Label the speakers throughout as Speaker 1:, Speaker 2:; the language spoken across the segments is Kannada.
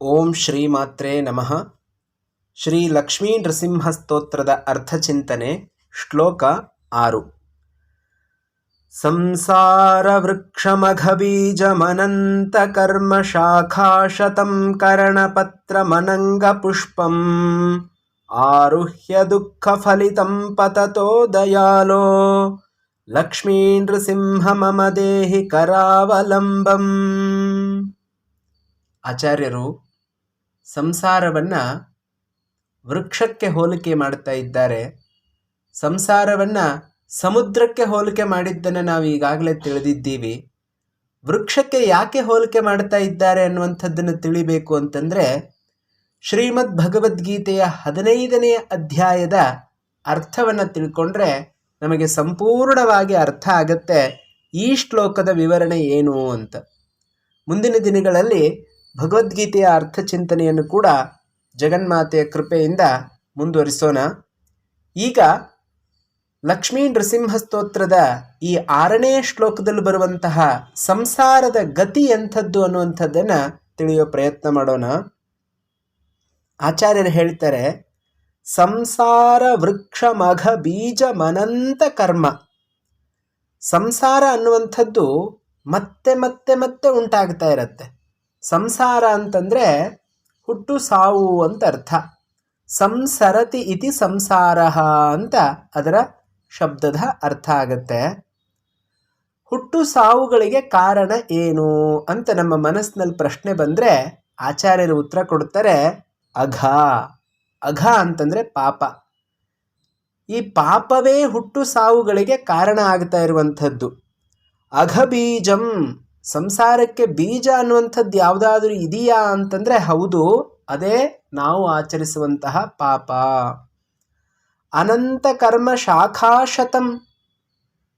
Speaker 1: ಓಂ ಶ್ರೀ ಮಾತ್ರೇ ನಮಃ ಶ್ರೀ ಲಕ್ಷ್ಮೀ ನೃಸಿಂಹ ಸ್ತೋತ್ರದ ಅರ್ಥಚಿಂತನೆ ಶ್ಲೋಕ ಆರು ಸಂಸಾರ ವೃಕ್ಷಮಘಬೀಜಮನಂತ ಕರ್ಮ ಶಾಖಾಶತಂ ಕರಣಪತ್ರಮನಂಗ ಪುಷ್ಪಂ ಆರುಹ್ಯ ದುಃಖ ಫಲಿತಂ ಪತತೋ ದಯಾಲೋ ಲಕ್ಷ್ಮೀ ನೃಸಿಂಹ ಮಮ ದೇಹಿ ಕರಾವಲಂಬಂ ಆಚಾರ್ಯರು ಸಂಸಾರವನ್ನು ವೃಕ್ಷಕ್ಕೆ ಹೋಲಿಕೆ ಮಾಡ್ತಾ ಇದ್ದಾರೆ. ಸಂಸಾರವನ್ನು ಸಮುದ್ರಕ್ಕೆ ಹೋಲಿಕೆ ಮಾಡಿದ್ದನ್ನು ನಾವು ಈಗಾಗಲೇ ತಿಳಿದಿದ್ದೀವಿ. ವೃಕ್ಷಕ್ಕೆ ಯಾಕೆ ಹೋಲಿಕೆ ಮಾಡ್ತಾ ಇದ್ದಾರೆ ಅನ್ನುವಂಥದ್ದನ್ನು ತಿಳಿಬೇಕು ಅಂತಂದರೆ, ಶ್ರೀಮದ್ ಭಗವದ್ಗೀತೆಯ ಹದಿನೈದನೆಯ ಅಧ್ಯಾಯದ ಅರ್ಥವನ್ನು ತಿಳ್ಕೊಂಡ್ರೆ ನಮಗೆ ಸಂಪೂರ್ಣವಾಗಿ ಅರ್ಥ ಆಗತ್ತೆ ಈ ಶ್ಲೋಕದ ವಿವರಣೆ ಏನು ಅಂತ. ಮುಂದಿನ ದಿನಗಳಲ್ಲಿ ಭಗವದ್ಗೀತೆಯ ಅರ್ಥ ಚಿಂತನೆಯನ್ನು ಕೂಡ ಜಗನ್ಮಾತೆಯ ಕೃಪೆಯಿಂದ ಮುಂದುವರಿಸೋಣ. ಈಗ ಲಕ್ಷ್ಮೀ ನೃಸಿಂಹ ಸ್ತೋತ್ರದ ಈ ಆರನೇ ಶ್ಲೋಕದಲ್ಲಿ ಬರುವಂತಹ ಸಂಸಾರದ ಗತಿ ಎಂಥದ್ದು ಅನ್ನುವಂಥದ್ದನ್ನು ತಿಳಿಯೋ ಪ್ರಯತ್ನ ಮಾಡೋಣ. ಆಚಾರ್ಯರು ಹೇಳ್ತಾರೆ, ಸಂಸಾರ ವೃಕ್ಷ ಮಘ ಬೀಜ ಮನಂತ ಕರ್ಮ. ಸಂಸಾರ ಅನ್ನುವಂಥದ್ದು ಮತ್ತೆ ಮತ್ತೆ ಮತ್ತೆ ಉಂಟಾಗ್ತಾ ಇರತ್ತೆ. ಸಂಸಾರ ಅಂತಂದರೆ ಹುಟ್ಟು ಸಾವು ಅಂತ ಅರ್ಥ. ಸಂಸರತಿ ಇತಿ ಸಂಸಾರ ಅಂತ ಅದರ ಶಬ್ದದ ಅರ್ಥ ಆಗತ್ತೆ. ಹುಟ್ಟು ಸಾವುಗಳಿಗೆ ಕಾರಣ ಏನು ಅಂತ ನಮ್ಮ ಮನಸ್ಸಿನಲ್ಲಿ ಪ್ರಶ್ನೆ ಬಂದರೆ ಆಚಾರ್ಯರು ಉತ್ತರ ಕೊಡ್ತಾರೆ ಅಘ. ಅಘ ಅಂತಂದರೆ ಪಾಪ. ಈ ಪಾಪವೇ ಹುಟ್ಟು ಸಾವುಗಳಿಗೆ ಕಾರಣ ಆಗ್ತಾ ಇರುವಂಥದ್ದು. ಅಘಬೀಜಂ ಸಂಸಾರಕ್ಕೆ ಬೀಜ ಅನ್ನುವಂಥದ್ದು ಯಾವುದಾದ್ರೂ ಇದೆಯಾ ಅಂತಂದರೆ ಹೌದು, ಅದೇ ನಾವು ಆಚರಿಸುವಂತಹ ಪಾಪ. ಅನಂತ ಕರ್ಮ ಶಾಖಾಶತಂ.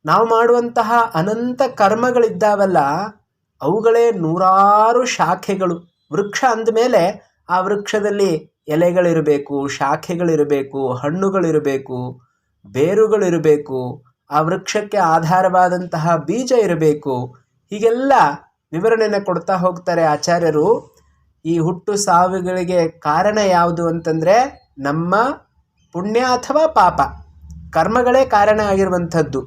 Speaker 1: ನಾವು ಮಾಡುವಂತಹ ಅನಂತ ಕರ್ಮಗಳಿದ್ದಾವಲ್ಲ, ಅವುಗಳೇ ನೂರಾರು ಶಾಖೆಗಳು. ವೃಕ್ಷ ಅಂದಮೇಲೆ ಆ ವೃಕ್ಷದಲ್ಲಿ ಎಲೆಗಳಿರಬೇಕು, ಶಾಖೆಗಳಿರಬೇಕು, ಹಣ್ಣುಗಳಿರಬೇಕು, ಬೇರುಗಳಿರಬೇಕು, ಆ ವೃಕ್ಷಕ್ಕೆ ಆಧಾರವಾದಂತಹ ಬೀಜ ಇರಬೇಕು. ಹೀಗೆಲ್ಲ ವಿವರಣೆಯನ್ನು ಕೊಡ್ತಾ ಹೋಗ್ತಾರೆ ಆಚಾರ್ಯರು. ಈ ಹುಟ್ಟು ಸಾವುಗಳಿಗೆ ಕಾರಣ ಯಾವುದು ಅಂತಂದರೆ ನಮ್ಮ ಪುಣ್ಯ ಅಥವಾ ಪಾಪ. ಕರ್ಮಗಳೇ ಕಾರಣ ಆಗಿರುವಂಥದ್ದು.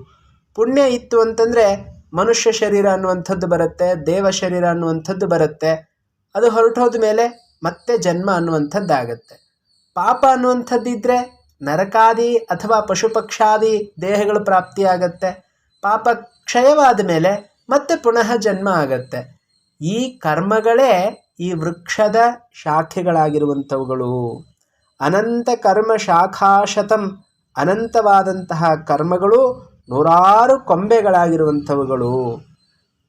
Speaker 1: ಪುಣ್ಯ ಇತ್ತು ಅಂತಂದರೆ ಮನುಷ್ಯ ಶರೀರ ಅನ್ನುವಂಥದ್ದು ಬರುತ್ತೆ, ದೇವ ಶರೀರ ಅನ್ನುವಂಥದ್ದು ಬರುತ್ತೆ. ಅದು ಹೊರಟೋದ ಮೇಲೆ ಮತ್ತೆ ಜನ್ಮ ಅನ್ನುವಂಥದ್ದಾಗತ್ತೆ. ಪಾಪ ಅನ್ನುವಂಥದ್ದಿದ್ದರೆ ನರಕಾದಿ ಅಥವಾ ಪಶುಪಕ್ಷಾದಿ ದೇಹಗಳು ಪ್ರಾಪ್ತಿಯಾಗತ್ತೆ. ಪಾಪ ಕ್ಷಯವಾದ ಮೇಲೆ ಮತ್ತೆ ಪುನಃ ಜನ್ಮ ಆಗತ್ತೆ. ಈ ಕರ್ಮಗಳೇ ಈ ವೃಕ್ಷದ ಶಾಖೆಗಳಾಗಿರುವಂಥವುಗಳು. ಅನಂತ ಕರ್ಮ ಶಾಖಾಶತಂ ಅನಂತವಾದಂತಹ ಕರ್ಮಗಳು ನೂರಾರು ಕೊಂಬೆಗಳಾಗಿರುವಂಥವುಗಳು.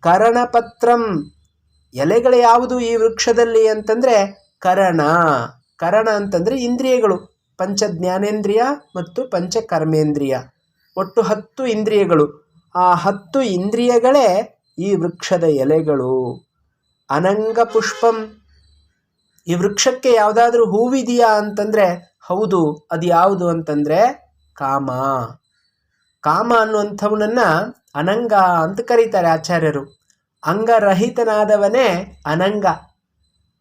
Speaker 1: ಕರಣಪತ್ರಂ ಎಲೆಗಳು ಯಾವುದು ಈ ವೃಕ್ಷದಲ್ಲಿ ಅಂತಂದರೆ ಕರಣ. ಕರಣ ಅಂತಂದರೆ ಇಂದ್ರಿಯಗಳು. ಪಂಚ ಜ್ಞಾನೇಂದ್ರಿಯ ಮತ್ತು ಪಂಚಕರ್ಮೇಂದ್ರಿಯ. ಒಟ್ಟು ಹತ್ತು ಇಂದ್ರಿಯಗಳು. ಆ ಹತ್ತು ಇಂದ್ರಿಯಗಳೇ ಈ ವೃಕ್ಷದ ಎಲೆಗಳು. ಅನಂಗ ಪುಷ್ಪಂ. ಈ ವೃಕ್ಷಕ್ಕೆ ಯಾವುದಾದ್ರೂ ಹೂವಿದೆಯಾ ಅಂತಂದರೆ, ಹೌದು, ಅದು ಯಾವುದು ಅಂತಂದರೆ ಕಾಮ. ಕಾಮ ಅನ್ನುವಂಥವನನ್ನು ಅನಂಗ ಅಂತ ಕರೀತಾರೆ ಆಚಾರ್ಯರು. ಅಂಗರಹಿತನಾದವನೇ ಅನಂಗ.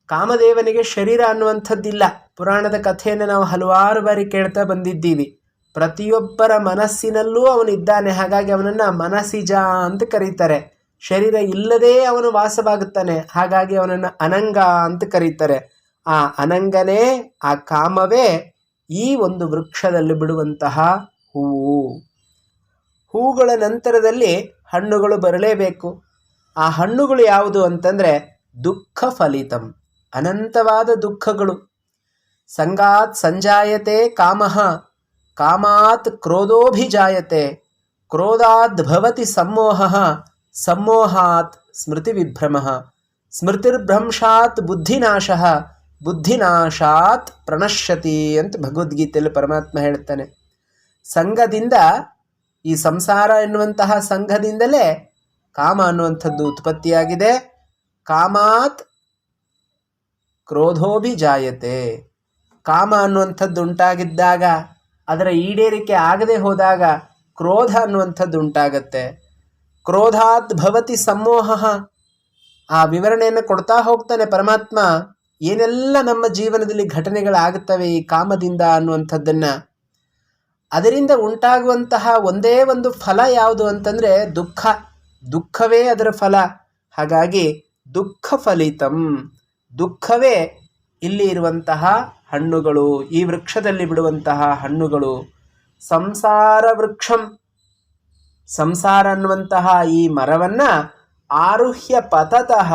Speaker 1: ಕಾಮದೇವನಿಗೆ ಶರೀರ ಅನ್ನುವಂಥದ್ದಿಲ್ಲ. ಪುರಾಣದ ಕಥೆಯನ್ನು ನಾವು ಹಲವಾರು ಬಾರಿ ಕೇಳ್ತಾ ಬಂದಿದ್ದೀವಿ. ಪ್ರತಿಯೊಬ್ಬರ ಮನಸ್ಸಿನಲ್ಲೂ ಅವನಿದ್ದಾನೆ. ಹಾಗಾಗಿ ಅವನನ್ನು ಮನಸ್ಸಿಜ ಅಂತ ಕರೀತಾರೆ. ಶರೀರ ಇಲ್ಲದೇ ಅವನು ವಾಸವಾಗುತ್ತಾನೆ. ಹಾಗಾಗಿ ಅವನನ್ನು ಅನಂಗ ಅಂತ ಕರೀತಾರೆ. ಆ ಅನಂಗನೇ, ಆ ಕಾಮವೇ ಈ ಒಂದು ವೃಕ್ಷದಲ್ಲಿ ಬಿಡುವಂತಹ ಹೂವು. ಹೂಗಳ ನಂತರದಲ್ಲಿ ಹಣ್ಣುಗಳು ಬರಲೇಬೇಕು. ಆ ಹಣ್ಣುಗಳು ಯಾವುದು ಅಂತಂದರೆ ದುಃಖ ಫಲಿತಂ, ಅನಂತವಾದ ದುಃಖಗಳು. ಸಂಗಾತ್ ಸಂಜಾಯತೆ ಕಾಮಃ. ಕಾಮಾತ್ ಕ್ರೋಧೋಭಿಜಾಯತೆ ಕ್ರೋಧಾದ್ಭವತಿ ಸಮ್ಮೋಹ, ಸಮ್ಮೋಹಾತ್ ಸ್ಮೃತಿ ವಿಭ್ರಮ ಸ್ಮೃತಿರ್ಭ್ರಂಶಾತ್ ಬುದ್ಧಿನಾಶ, ಬುದ್ಧಿನಾಶಾತ್ ಪ್ರಣಶ್ಯತಿ ಅಂತ ಭಗವದ್ಗೀತೆಯಲ್ಲಿ ಪರಮಾತ್ಮ ಹೇಳ್ತಾನೆ. ಸಂಘದಿಂದ, ಈ ಸಂಸಾರ ಎನ್ನುವಂತಹ ಸಂಘದಿಂದಲೇ ಕಾಮ ಅನ್ನುವಂಥದ್ದು ಉತ್ಪತ್ತಿಯಾಗಿದೆ. ಕಾಮಾತ್ ಕ್ರೋಧೋಭಿಜಾಯತೆ. ಕಾಮ ಅನ್ನುವಂಥದ್ದು ಉಂಟಾಗಿದ್ದಾಗ ಅದರ ಈಡೇರಿಕೆ ಆಗದೆ ಹೋದಾಗ ಕ್ರೋಧ ಅನ್ನುವಂಥದ್ದು ಉಂಟಾಗತ್ತೆ ಕ್ರೋಧಾತ್ ಭವತಿ ಸಮೋಹ ಆ ವಿವರಣೆಯನ್ನು ಕೊಡ್ತಾ ಹೋಗ್ತಾನೆ ಪರಮಾತ್ಮ. ಏನೆಲ್ಲ ನಮ್ಮ ಜೀವನದಲ್ಲಿ ಘಟನೆಗಳಾಗುತ್ತವೆ ಈ ಕಾಮದಿಂದ ಅನ್ನುವಂಥದ್ದನ್ನು. ಅದರಿಂದ ಉಂಟಾಗುವಂತಹ ಒಂದೇ ಒಂದು ಫಲ ಯಾವುದು ಅಂತಂದರೆ ದುಃಖ. ದುಃಖವೇ ಅದರ ಫಲ. ಹಾಗಾಗಿ ದುಃಖ ಫಲಿತಂ. ದುಃಖವೇ ಇಲ್ಲಿ ಇರುವಂತಹ ಹಣ್ಣುಗಳು, ಈ ವೃಕ್ಷದಲ್ಲಿ ಬಿಡುವಂತಹ ಹಣ್ಣುಗಳು, ಸಂಸಾರ ವೃಕ್ಷಂ. ಸಂಸಾರ ಅನ್ನುವಂತಹ ಈ ಮರವನ್ನ ಆರುಹ್ಯ ಪತತಃ.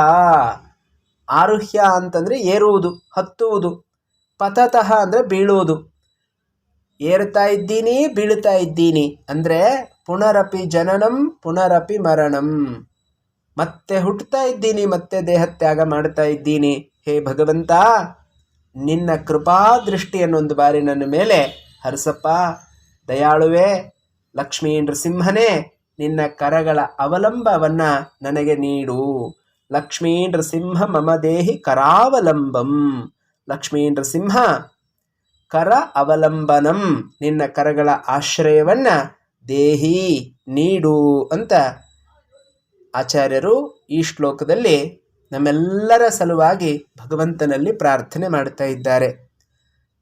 Speaker 1: ಆರುಹ್ಯ ಅಂತಂದ್ರೆ ಏರುವುದು, ಹತ್ತುವುದು. ಪತತಃ ಅಂದ್ರೆ ಬೀಳುವುದು. ಏರ್ತಾ ಇದ್ದೀನಿ ಬೀಳ್ತಾ ಇದ್ದೀನಿ. ಅಂದ್ರೆ ಪುನರಪಿ ಜನನಂ, ಪುನರಪಿ ಮರಣಂ. ಮತ್ತೆ ಹುಟ್ಟುತ್ತಾ ಇದ್ದೀನಿ, ಮತ್ತೆ ದೇಹ ತ್ಯಾಗ ಮಾಡ್ತಾ ಇದ್ದೀನಿ. ಹೇ ಭಗವಂತ ನಿನ್ನ ಕೃಪಾ ದೃಷ್ಟಿಯನ್ನೊಂದು ಬಾರಿ ನನ್ನ ಮೇಲೆ ಹರಸಪ್ಪ. ದಯಾಳುವೆ ಲಕ್ಷ್ಮೀ ನೃಸಿಂಹನೇ ನಿನ್ನ ಕರಗಳ ಅವಲಂಬವನ್ನ ನನಗೆ ನೀಡು. ಲಕ್ಷ್ಮೀ ನೃಸಿಂಹ ಮಮ ದೇಹಿ ಕರಾವಲಂಬಂ. ಲಕ್ಷ್ಮೀ ನೃಸಿಂಹ ಕರ ಅವಲಂಬನಂ, ನಿನ್ನ ಕರಗಳ ಆಶ್ರಯವನ್ನ ದೇಹಿ ನೀಡು ಅಂತ ಆಚಾರ್ಯರು ಈ ಶ್ಲೋಕದಲ್ಲಿ ನಮ್ಮೆಲ್ಲರ ಸಲುವಾಗಿ ಭಗವಂತನಲ್ಲಿ ಪ್ರಾರ್ಥನೆ ಮಾಡ್ತಾ ಇದ್ದಾರೆ.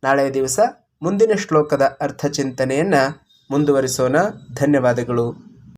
Speaker 1: ನಾಳೆ ದಿವಸ ಮುಂದಿನ ಶ್ಲೋಕದ ಅರ್ಥ ಚಿಂತನೆಯನ್ನು ಮುಂದುವರಿಸೋಣ. ಧನ್ಯವಾದಗಳು.